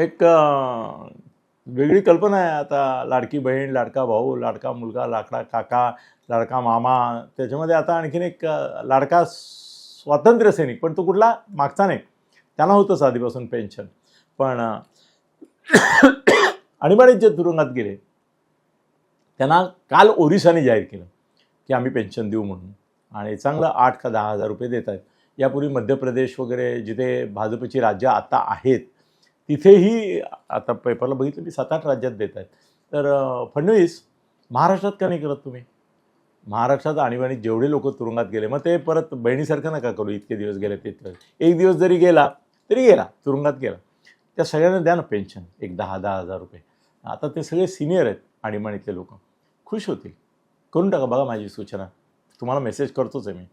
एक वेगळी कल्पना आहे आता. लाडकी बहीण लाडका भाऊ लाडका मुलगा लाडका काका लाडका मामा. त्याच्यामध्ये आता आणखीन एक लाडका स्वातंत्र्य सैनिक पण तो कुठला? मागचा नाही. त्यांना होतंच आधीपासून पेन्शन. पण अं, आणीबाणीत जे तुरुंगात गेले. त्यांना काल ओरिसाने जाहीर केलं की आम्ही पेन्शन देऊ म्हणून. आणि चांगलं आठ का दहा हजार रुपये देत आहेत. यापूर्वी मध्य प्रदेश वगैरे जिथे भाजपची राज्य आता आहेत तिथेही आता पेपरला बघितलं मी सात आठ राज्यात देत आहेत. तर फडणवीस महाराष्ट्रात का नाही करत तुम्ही? महाराष्ट्रात आणीबाणी जेवढे लोक तुरुंगात गेले मग ते परत बहिणीसारखं नका करू इतके दिवस गेले तितके एक दिवस जरी गेला तरी गेला तुरुंगात गेला. त्या सगळ्यांना द्या ना पेन्शन एक दहा दहा हजार रुपये. आता ते सगळे सिनियर आहेत आणीबाणीतले लोक. खुश होतील. करून टाका बघा माझी सूचना. तुम्हाला मेसेज करतोच आहे मी.